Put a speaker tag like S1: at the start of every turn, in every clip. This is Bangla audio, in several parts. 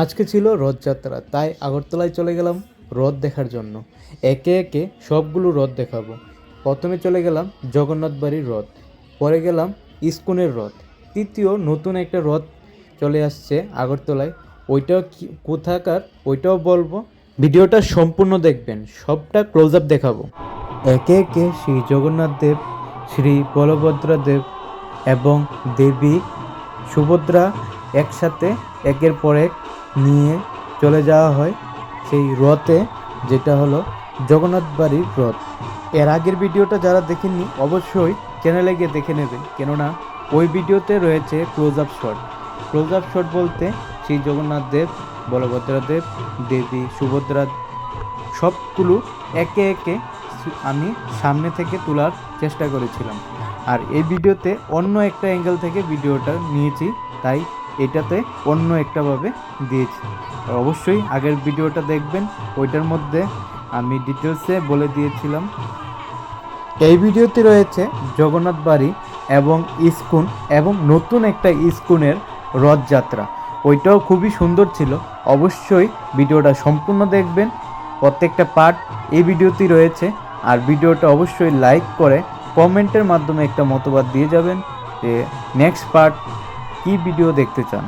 S1: আজকে ছিল রথযাত্রা, তাই আগরতলায় চলে গেলাম রথ দেখার জন্য। একে একে সবগুলো রথ দেখাবো। প্রথমে চলে গেলাম জগন্নাথ বাড়ির রথ, পরে গেলাম ইস্কনের রথ, তৃতীয় নতুন একটা রথ চলে আসছে আগরতলায়। ওইটাও কোথাকার, ওইটাও বলব। ভিডিওটা সম্পূর্ণ দেখবেন, সবটা ক্লোজ আপ দেখাবো। একে একে শ্রী জগন্নাথ দেব, শ্রী বলভদ্র দেব এবং দেবী সুভদ্রা একসাথে একের পর এক নিয়ে চলে যাওয়া হয়। সেই রথে, যেটা হলো জগন্নাথ বাড়ির রথ। এর আগের ভিডিওটা যারা দেখেননি, অবশ্যই চ্যানেলে গিয়ে দেখে নেবেন। কেননা, ওই ভিডিওতে রয়েছে close up shot close up shot বলতে শ্রী জগন্নাথ দেব, বলভদ্র দেব, দেবী, সুভদ্রা সবগুলো একে একে আমি সামনে থেকে তোলার চেষ্টা করেছিলাম। আর এই ভিডিওতে অন্য একটা অ্যাঙ্গেল থেকে ভিডিওটা নিয়েছি, তাই এটাতে অন্য একটাভাবে দিয়েছি। অবশ্যই আগের ভিডিওটা দেখবেন, ওইটার মধ্যে আমি ডিটেলসে বলে দিয়েছিলাম। এই ভিডিওতে রয়েছে জগন্নাথ বাড়ি এবং ইস্কুন এবং নতুন একটা ইস্কুনের রথযাত্রা। ওইটাও খুবই সুন্দর ছিল। অবশ্যই ভিডিওটা সম্পূর্ণ দেখবেন। প্রত্যেকটা পার্ট এই ভিডিওতেই রয়েছে। আর ভিডিওটা অবশ্যই লাইক করে কমেন্টের মাধ্যমে একটা মতবাদ দিয়ে যাবেন যে নেক্সট পার্ট কী ভিডিও দেখতে চান?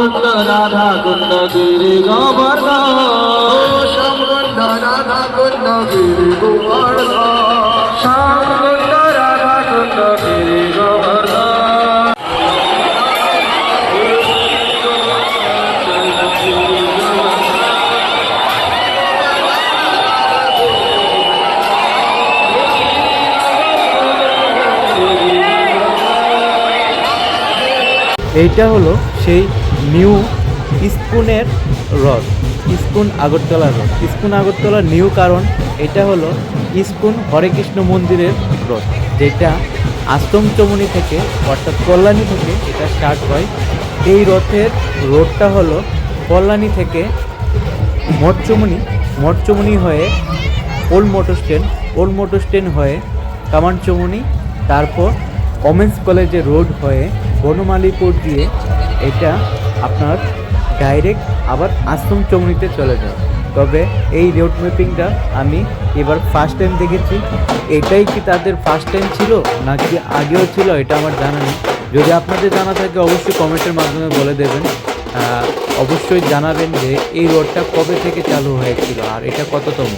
S2: শ্যামকুণ্ড রাধা কুণ্ড গিরি গোবর্ধন শ্যামকুণ্ড রাধা কুণ্ড গিরি গোবর্ধন শ্যামকুণ্ড রাধা কুণ্ড গিরি গোবর্ধন
S1: এইটা হলো সেই নিউ ইস্কুনের হ্রদ ইস্কুন আগরতলার হ্রদ ইস্কুন আগরতলার নিউ কারণ এটা হলো ইস্কুন হরে কৃষ্ণ মন্দিরের হ্রদ যেটা আশ্রম চমনি থেকে, অর্থাৎ কল্যাণী থেকে এটা স্টার্ট হয়। এই রথের রোডটা হলো কল্যাণী থেকে মঠচমনি মঠচমনি হয়ে old motor stand, old motor stand হয়ে কামানচমনি তারপর ওমেন্স কলেজের রোড হয়ে বনমালীপুর দিয়ে এটা আপনার ডাইরেক্ট আবার আশ্রম চমনিতে চলে যায়। তবে এই রোড ম্যাপিংটা আমি এবার ফার্স্ট টাইম দেখেছি। এটাই কি তাদের ফার্স্ট টাইম ছিল, নাকি আগেও ছিল, এটা আমার জানা নেই। যদি আপনাদের জানা থাকে, অবশ্যই কমেন্টের মাধ্যমে বলে দেবেন। অবশ্যই জানাবেন যে এই রোডটা কবে থেকে চালু হয়েছিল, আর এটা কততম?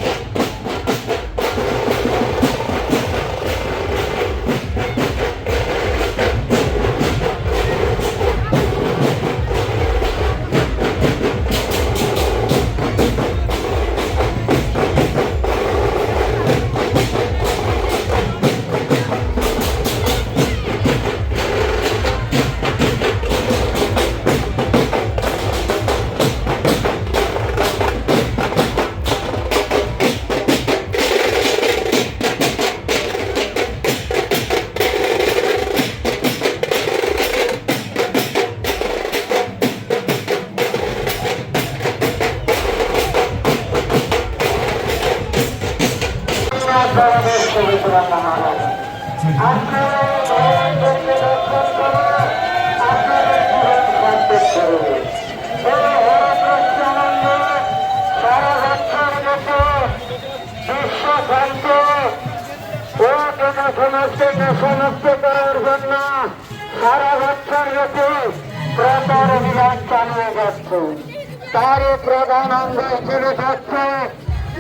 S2: প্রধান অঙ্গ হিসেবে থাকছে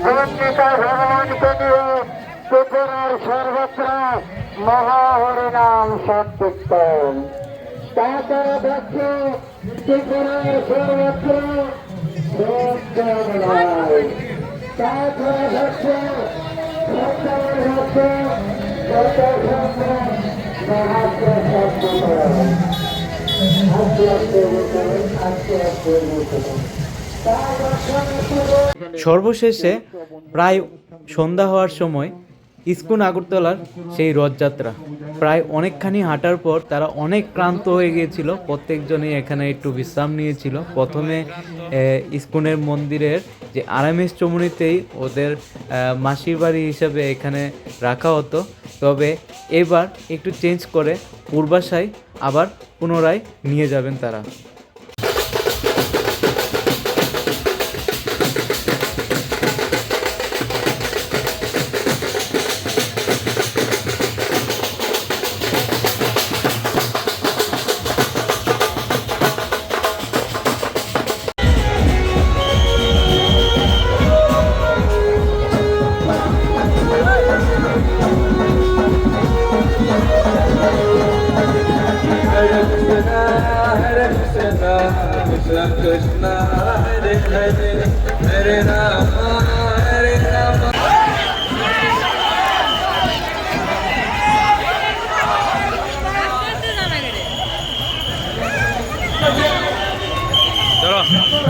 S2: বন্দিতা ভগবানকে নিয়ে ত্রিপুরার সর্বত্র মহাহরিনাম সংকীর্তন তাছাড়া দেখছে ত্রিপুরার সর্বত্র তাছাড়া দেখছে সরকারের হচ্ছে
S1: সর্বশেষে প্রায় সন্ধ্যা হওয়ার সময় ইস্কুন আগরতলার সেই রথযাত্রা। প্রায় অনেকখানি হাঁটার পর তারা অনেক ক্লান্ত হয়ে গিয়েছিল। প্রত্যেকজনই এখানে একটু বিশ্রাম নিয়েছিল। প্রথমে ইস্কুনের মন্দিরের যে আরামেশ চমুনিতেই ওদের মাসির বাড়ি হিসাবে এখানে রাখা হতো। তবে এবার একটু চেঞ্জ করে পূর্বাশায় আবার পুনরায় নিয়ে যাবেন তারা।
S2: は。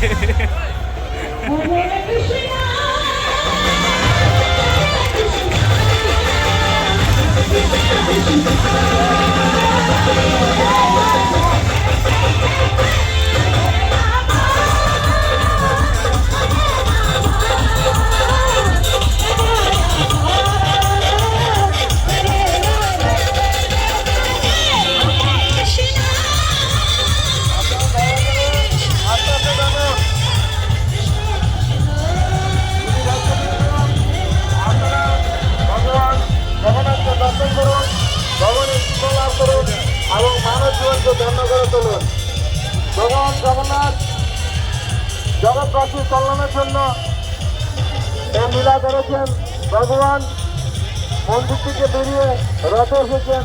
S2: Hehehehe জগন্নাথ জগৎবাসীর কল্যাণের জন্য এই মিলা করেছেন ভগবান। মন্দির থেকে বেরিয়ে রথ এসেছেন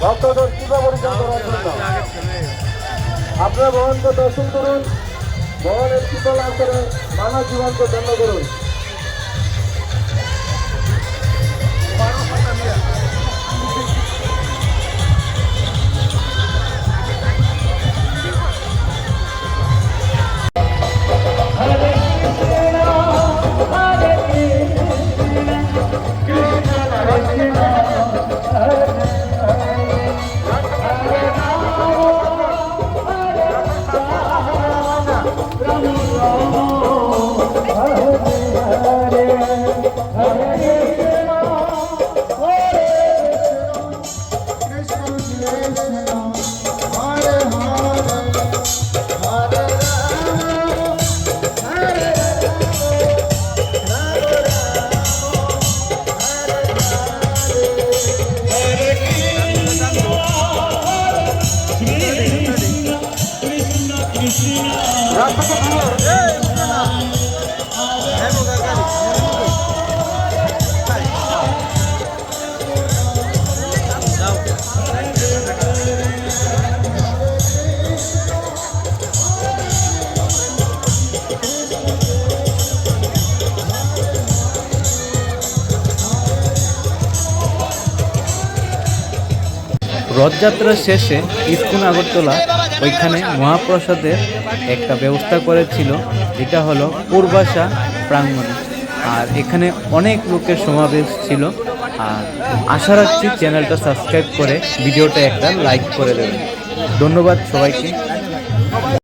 S2: ভক্তদের কৃপা পরিচয় করার জন্য। আপনারা ভগবানকে দর্শন করুন, ভগবানের কৃপা লাভ করে মানব জীবনকে ধন্য করুন। Krishna.
S1: রথযাত্রার শেষে ইস্কুন আগরতলা, ওইখানে মহাপ্রসাদের একটা ব্যবস্থা করেছিল, যেটা হলো পূর্বাশা প্রাঙ্গণে। আর এখানে অনেক লোকের সমাবেশ ছিল, আর আশা রাখছি চ্যানেলটা সাবস্ক্রাইব করে ভিডিওটা একটা লাইক করে দেবেন। ধন্যবাদ সবাইকে।